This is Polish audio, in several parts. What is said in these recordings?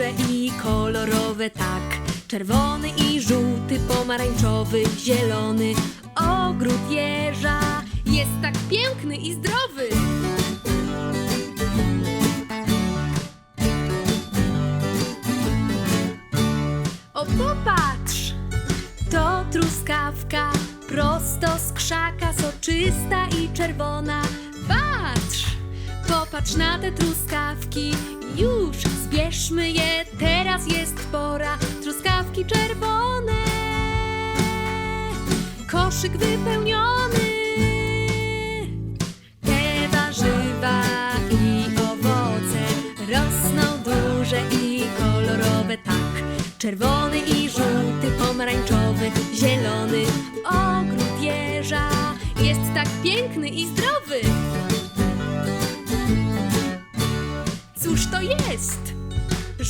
duże i kolorowe tak. Czerwony i żółty, pomarańczowy, zielony. Ogród jeża jest tak piękny i zdrowy. O, popatrz! To truskawka, prosto z krzaka, soczysta i czerwona. Patrz! Popatrz na te truskawki, już zbierzmy je, teraz jest pora. Truskawki czerwone, koszyk wypełniony. Te warzywa i owoce rosną duże i kolorowe, tak. Czerwony i żółty, pomarańczowy, zielony. Ogród jeża jest tak piękny i zdrowy.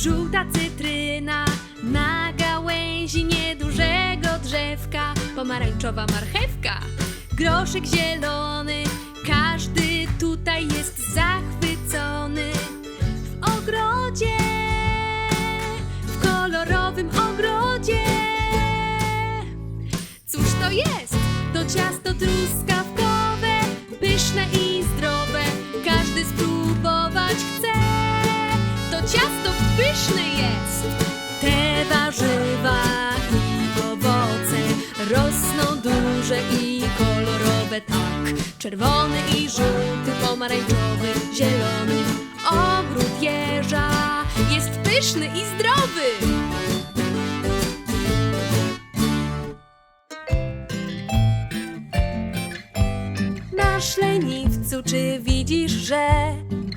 Żółta cytryna na gałęzi niedużego drzewka, pomarańczowa marchewka, groszyk zielony. Każdy tutaj jest zachwycony w ogrodzie, w kolorowym ogrodzie. Cóż to jest? To ciasto truskawkowe, ciasto pyszne jest. Te warzywa i owoce rosną duże i kolorowe, tak. Czerwony i żółty, pomarańczowy, zielony. Ogród jeża jest pyszny i zdrowy. Nasz leniwcu, czy widzisz, że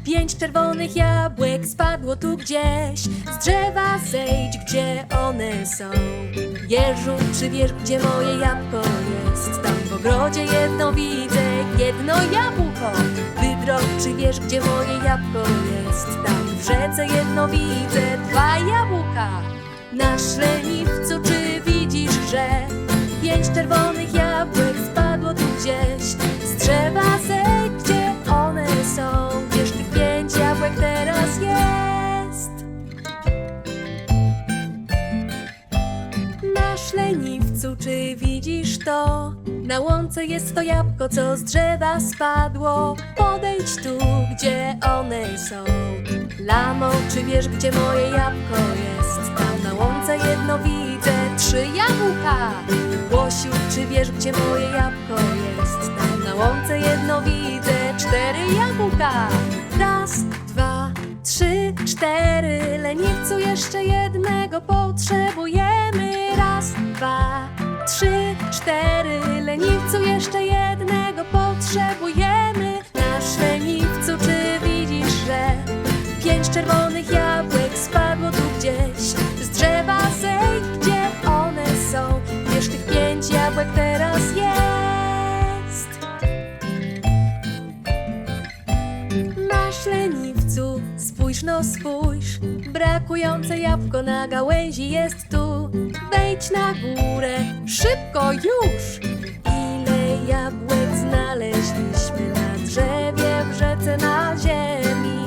pięć czerwonych jabłek spadło tu gdzieś? Z drzewa zejdź, gdzie one są. Jeżu, czy wiesz, gdzie moje jabłko jest? Tam w ogrodzie jedno widzę, jedno jabłko. Wydro, czy wiesz, gdzie moje jabłko jest? Tam w rzece jedno widzę, dwa jabłka. Nasz leniwcu, czy widzisz, że pięć czerwonych jabłek spadło tu gdzieś? Leniwcu, czy widzisz to? Na łące jest to jabłko, co z drzewa spadło. Podejdź tu, gdzie one są. Lamo, czy wiesz, gdzie moje jabłko jest? Tam na łące jedno widzę, trzy jabłka. Łosiu, czy wiesz, gdzie moje jabłko jest? Tam na łące jedno widzę, cztery jabłka. Raz, dwa, trzy, cztery. Leniwcu jeszcze jednego potrzebujemy. Raz, dwa, trzy, cztery. Leniwcu jeszcze jednego potrzebujemy. Nasz leniwcu, czy widzisz, że pięć czerwonych jabłek spadło tu gdzieś? Z drzewa zejdź, gdzie one są. Wiesz, tych pięć jabłek teraz jest. Nasz leniwcu, spójrz no spójrz Brakujące jabłko na gałęzi jest tu Wejdź na górę, szybko już! Ile jabłek znaleźliśmy na drzewie, w rzece, na ziemi?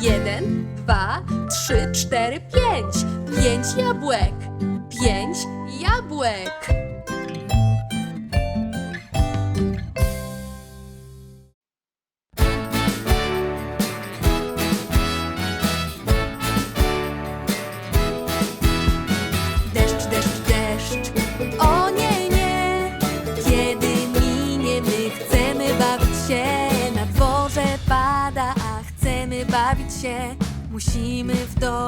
Jeden, dwa, trzy, cztery, pięć. Pięć jabłek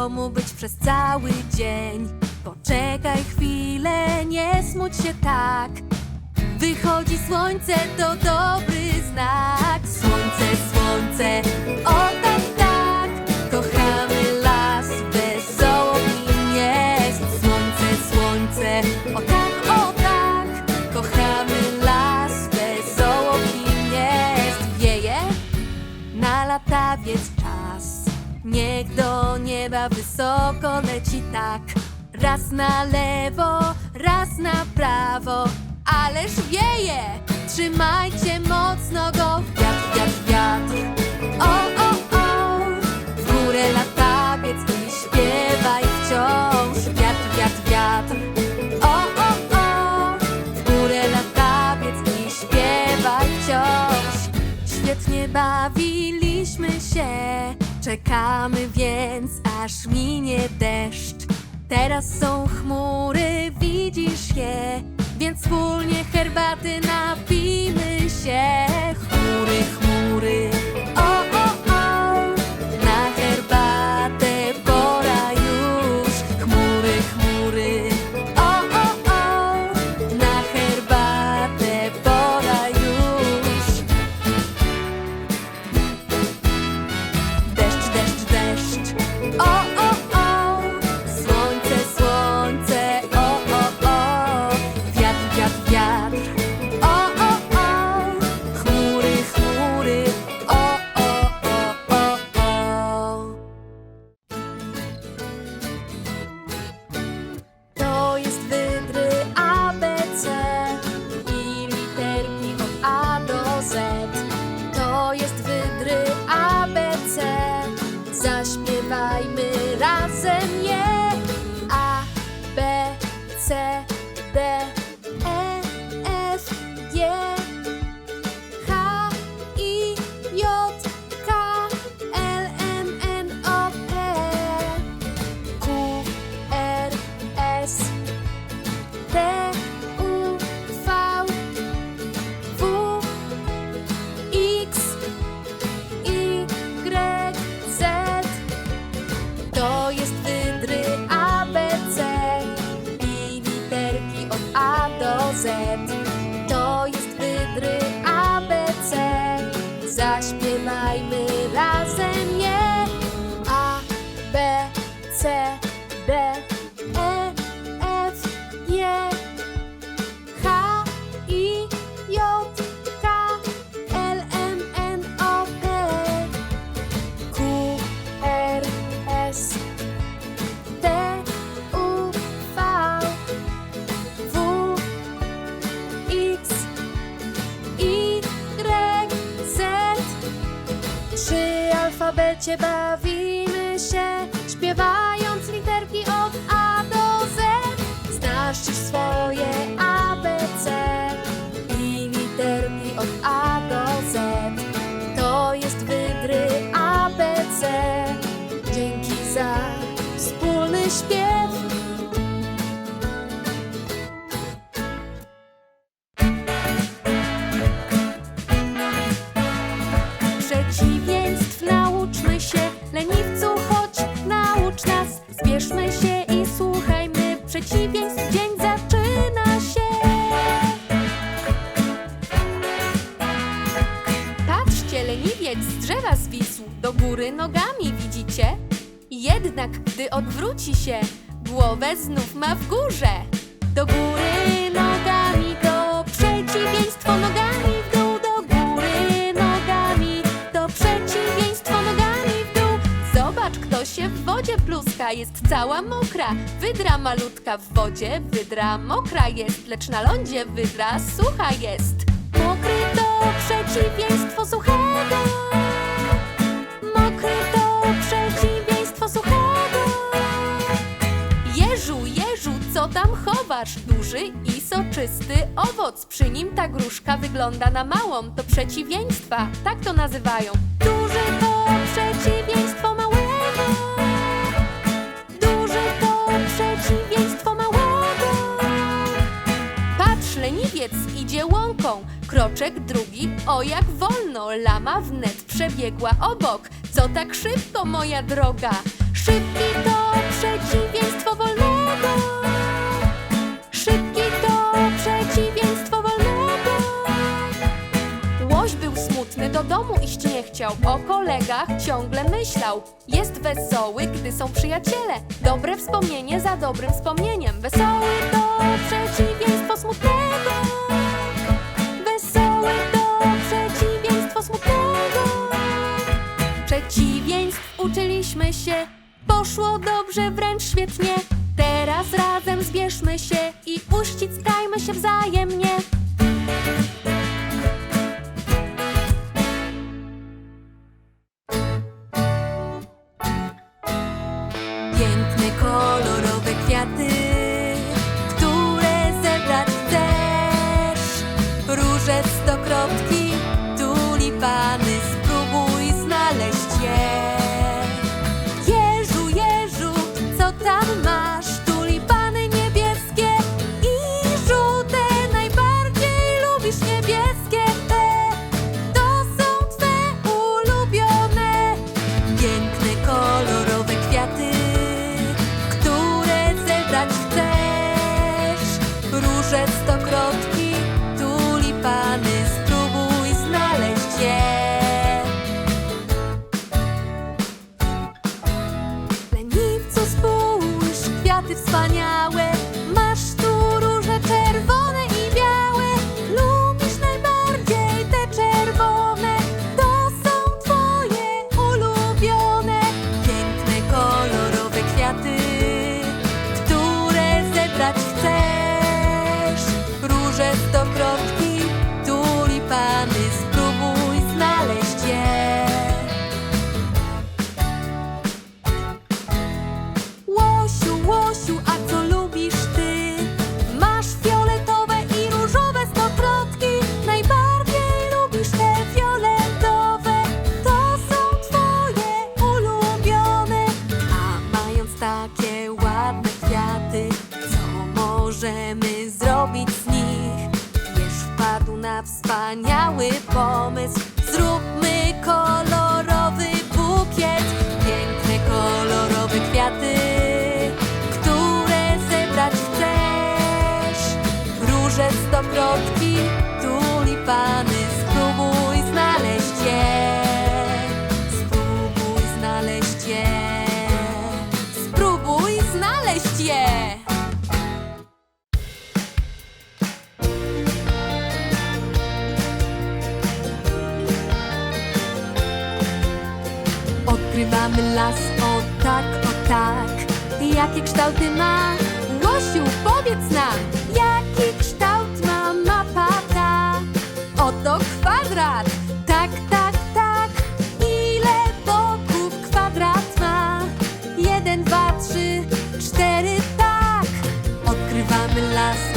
domu być przez cały dzień. Poczekaj chwilę, nie smuć się tak. Wychodzi słońce, to dobry znak. Słońce, słońce, o tak, tak. Kochamy las, wesoło nim jest. Słońce, słońce, o tak, o tak. Kochamy las, wesoło nim jest. Wieje na latawiec. Niech do nieba wysoko leci tak. Raz na lewo, raz na prawo. Ależ wieje! Trzymajcie mocno Czekamy więc, aż minie deszcz. Teraz są chmury, widzisz je, więc wspólnie herbaty napijmy się. Chmury, chmury, o, do alfabecie bawimy się, śpiewając literki od A do Z. Znasz swoje ABC nas. Zbierzmy się i słuchajmy, przeciwieństw dzień zaczyna się. Patrzcie, leniwiec z drzewa zwisł, do góry nogami widzicie? Jednak gdy odwróci się, głowę znów ma w górze. Do góry nogami, to przeciwieństwo nogami jest cała mokra. Wydra malutka w wodzie, wydra mokra jest, lecz na lądzie wydra sucha jest. Mokry to przeciwieństwo suchego. Mokry to przeciwieństwo suchego. Jeżu, jeżu, co tam chowasz? Duży i soczysty owoc. Przy nim ta gruszka wygląda na małą. To przeciwieństwa, tak to nazywają. Duży to przeciwieństwo małego. Przeciwieństwo małego. Patrz, leniwiec idzie łąką. Kroczek drugi, o jak wolno. Lama wnet przebiegła obok. Co tak szybko, moja droga? Szybki to przeciwieństwo wolnego. Szybki to przeciwieństwo do domu iść nie chciał. O kolegach ciągle myślał. Jest wesoły, gdy są przyjaciele. Dobre wspomnienie za dobrym wspomnieniem. Wesoły to przeciwieństwo smutnego. Wesoły to przeciwieństwo smutnego. Przeciwieństw uczyliśmy się, poszło dobrze, wręcz świetnie. Teraz razem zbierzmy się i uściskajmy się wzajemnie. Kolorowe kwiaty, come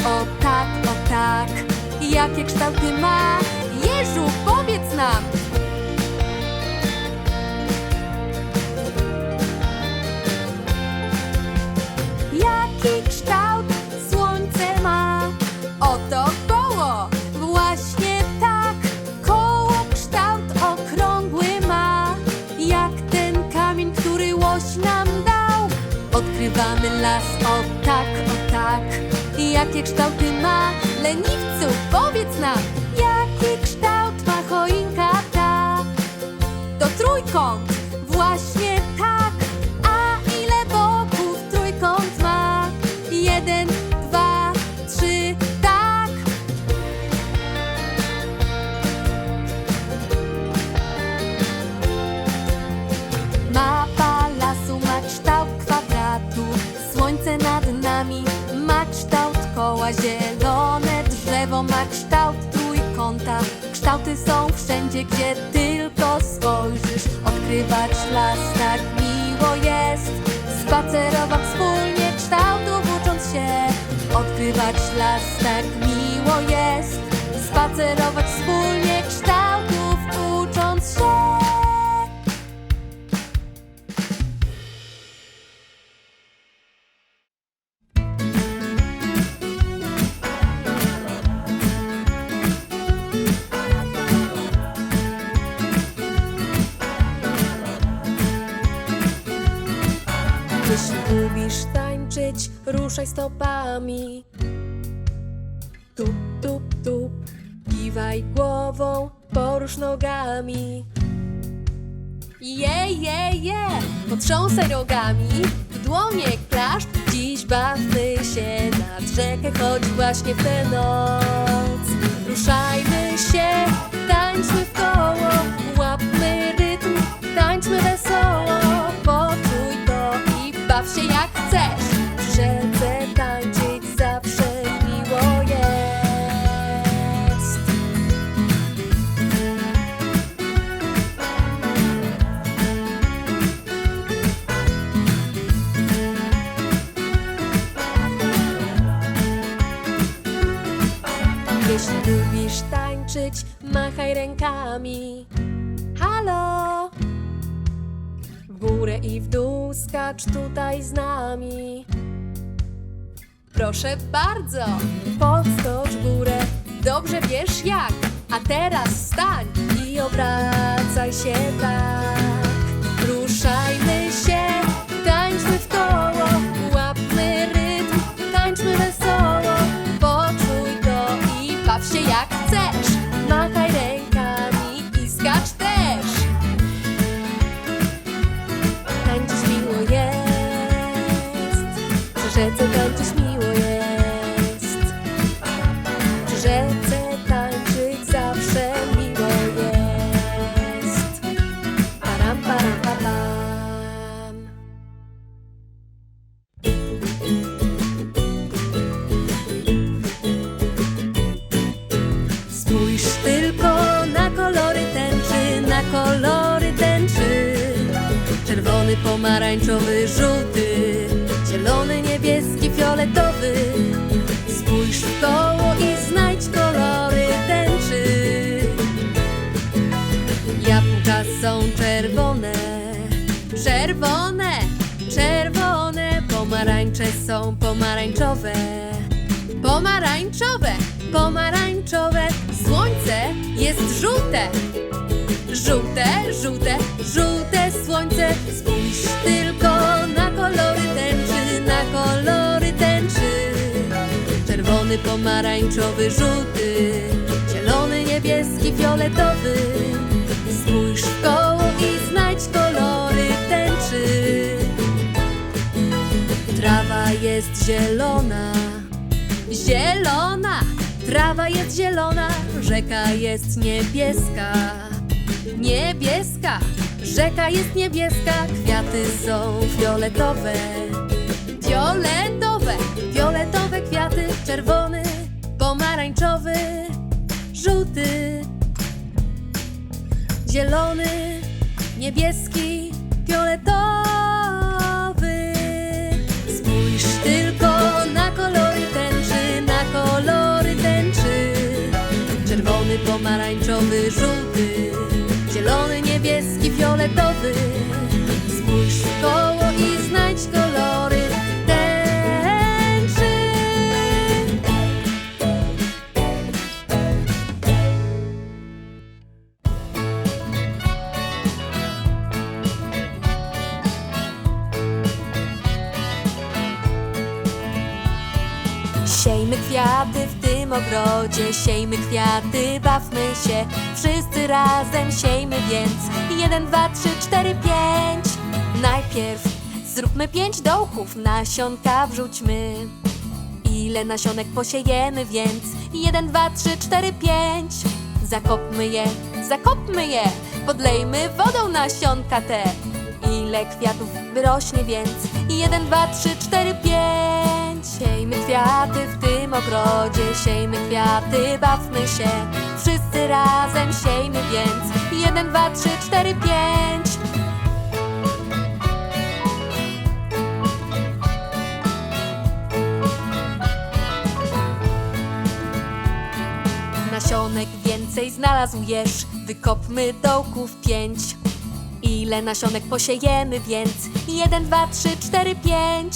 o tak, o tak Jakie kształty ma? Jeżu, powiedz nam Jaki kształt słońce ma? Oto koło, właśnie tak. Koło kształt okrągły ma, jak ten kamień, który łoś nam dał. Odkrywamy las. Jakie kształty ma? Leniwcu, powiedz nam, jaki kształt ma choinka ta? To trójkąt, właśnie ma kształt trójkąta. Kształty są wszędzie, gdzie tylko spojrzysz. Odkrywać las tak miło jest, spacerować wspólnie kształtów ucząc się. Odkrywać las tak miło jest, spacerować ruszaj stopami. Tup, tup, tup, kiwaj głową, porusz nogami. Je, je, je, potrząsaj rogami, w dłonie klaszcz, dziś bawmy się nad rzekę, choć właśnie w tę noc. Ruszajmy się, tańczmy w koło, łapmy rytm, tańczmy wesoło, poczuj to i baw się jak chcesz. Przy machaj rękami. Halo! W górę i w dół skacz tutaj z nami. Proszę bardzo, podskocz w górę, dobrze wiesz jak. A teraz stań i obracaj się tak. Ruszajmy się, tańczmy w koło, przy rzece są czerwone, czerwone, czerwone. Pomarańcze są pomarańczowe, pomarańczowe, pomarańczowe. Słońce jest żółte, żółte, żółte, żółte słońce. Spójrz tylko na kolory tęczy, na kolory tęczy. Czerwony, pomarańczowy, żółty, zielony, niebieski, fioletowy. Spójrz koło i znajdź kolory tęczy. Trawa jest zielona, zielona. Trawa jest zielona, rzeka jest niebieska, niebieska. Rzeka jest niebieska, kwiaty są fioletowe, fioletowe, fioletowe kwiaty, czerwony, pomarańczowy, żółty, zielony, niebieski, fioletowy. Spójrz tylko na kolory tęczy, na kolory tęczy. Czerwony, pomarańczowy, żółty, zielony, niebieski, fioletowy. Spójrz w koło i znajdź kolory ogrodzie, siejmy kwiaty, bawmy się. Wszyscy razem siejmy więc. Jeden, dwa, trzy, cztery, pięć. Najpierw zróbmy pięć dołków, nasionka wrzućmy. Ile nasionek posiejemy więc? Jeden, dwa, trzy, cztery, pięć. Zakopmy je, zakopmy je, podlejmy wodą nasionka te. Ile kwiatów wyrośnie więc? Jeden, dwa, trzy, cztery, pięć. Siejmy kwiaty w tym ogrodzie, siejmy kwiaty, bawmy się. Wszyscy razem siejmy więc. Jeden, dwa, trzy, cztery, pięć. Nasionek więcej znalazł jeż, wykopmy dołków pięć. Ile nasionek posiejemy więc? Jeden, dwa, trzy, cztery, pięć.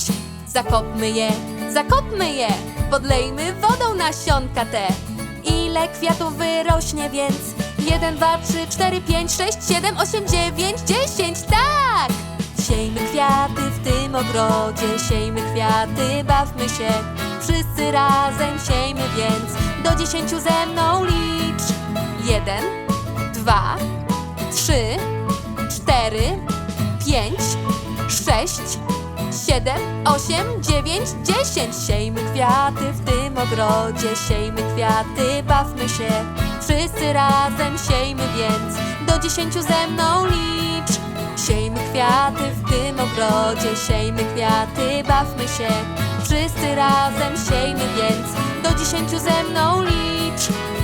Zakopmy je, zakopmy je, podlejmy wodą nasionka te. Ile kwiatów wyrośnie więc? Jeden, dwa, trzy, cztery, pięć, sześć, siedem, osiem, dziewięć, dziesięć, tak! Siejmy kwiaty w tym ogrodzie, siejmy kwiaty, bawmy się. Wszyscy razem siejmy więc, do dziesięciu ze mną licz. Jeden, dwa, trzy, cztery, pięć, sześć, siedem, osiem, dziewięć, dziesięć. Siejmy kwiaty w tym ogrodzie, siejmy kwiaty, bawmy się. Wszyscy razem siejmy więc, do dziesięciu ze mną licz. Siejmy kwiaty w tym ogrodzie, siejmy kwiaty, bawmy się. Wszyscy razem siejmy więc, do dziesięciu ze mną licz.